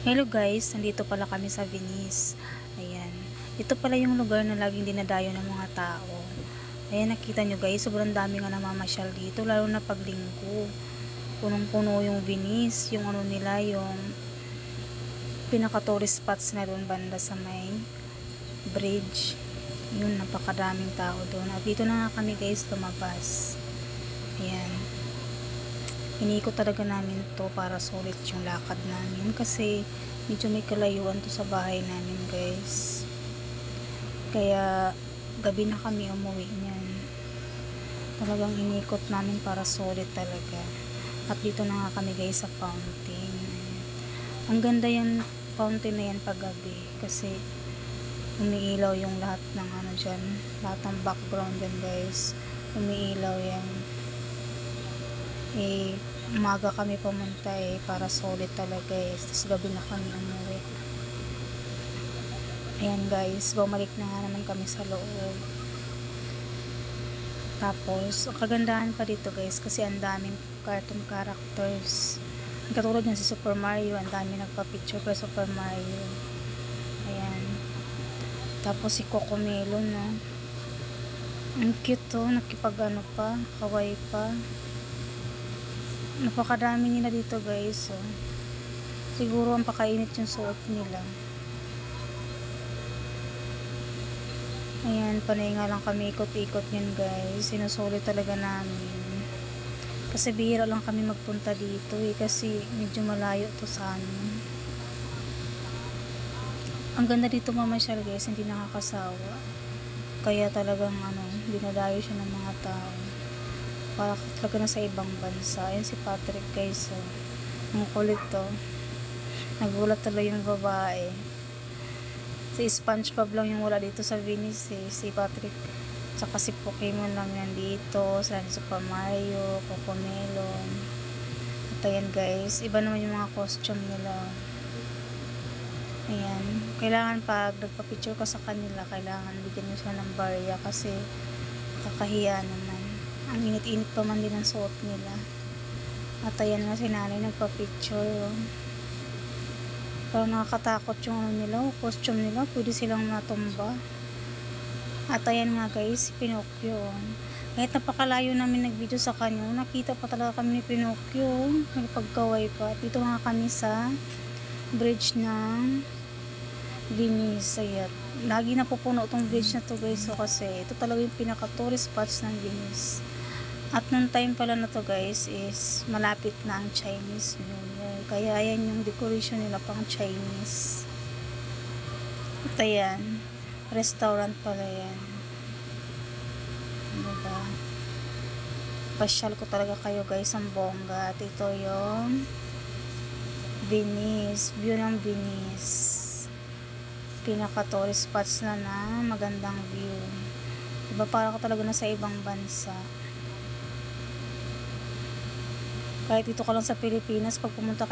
Hello guys, nandito pala kami sa Venice. Ayan. Ito pala yung lugar na laging dinadayo ng mga tao. Ayan, nakita nyo guys, sobrang dami nga namamasyal dito, lalo na pag linggo. Punong-puno yung Venice, yung ano nila, yung pinaka-tourist spots na doon banda sa may bridge. Yun, napakadaming tao doon. At dito na nga kami guys lumabas. Ayan. Iniikot talaga namin to para sulit yung lakad namin kasi medyo may kalayuan to sa bahay namin guys. Kaya gabi na kami umuwi niyan. Talagang inikot namin para sulit talaga. At dito na nga kami guys sa fountain. Ang ganda yan fountain na yan pag gabi kasi umiilaw yung lahat ng ano dyan. Lahat ng background dyan guys. Umiilaw yan eh, umaga kami pumunta eh, para solid talaga eh. Tapos gabi na kami umuwi. Ayan guys, bumalik na nga naman kami sa loob. Tapos, ang kagandahan pa dito guys, kasi ang daming cartoon characters. Katulad yan si Super Mario, ang dami nagpa-picture kay Super Mario. Ayan. Tapos si Coco Melon, no? Ang cute to, nakipag ano pa, kawaii pa napakadami nila dito guys oh. siguro ang pakainit yung suot nila. Ayan panay nga lang kami ikot-ikot yun guys. Sinusulit talaga namin. Kasi bihira lang kami magpunta dito eh kasi medyo malayo to sa amin. Ang ganda dito mamasyal guys hindi nakakasawa. Kaya talagang ano dinadayo siya ng mga tao para talaga na sa ibang bansa. Ayan si Patrick guys. Oh. Ang kulit to. Nagulat tuloy yung babae. Si Spongebob lang yung wala dito sa Venice eh. Si Patrick. Tsaka si Pokemon lang yan dito. Sila ni Super Mario, Coco Melon. At ayan guys. Iba naman yung mga costume nila. Ayan. Kailangan pag nagpa-picture ka sa kanila, kailangan bigyan mo siya ng barya kasi kakahiya naman ang init-init pa man din ang suot nila. At ayan nga si nanay nagpa-picture oh. pero nakakatakot yung ano nila costume nila. Pwede silang matumba. At ayan nga guys si Pinocchio. Oh. kahit napakalayo namin nag-video sa kanya nakita pa talaga kami ni Pinocchio. Oh. nagpagkaway pa. Dito nga kami sa bridge ng Venice. Ayan. Lagi napupuno itong bridge na to guys. So kasi ito talaga yung pinaka tourist spots ng Venice at nung time pala na to guys is malapit na ang Chinese New Year. Kaya ayan yung decoration nila pang Chinese. At ayan, restaurant pala yan. Diba? Pasyal ko talaga kayo guys ang bongga. At ito yung Venice. View ng Venice. Pinaka tourist spots na na magandang view. Diba para ka talaga na sa ibang bansa kahit dito ka lang sa Pilipinas, pag pumunta ka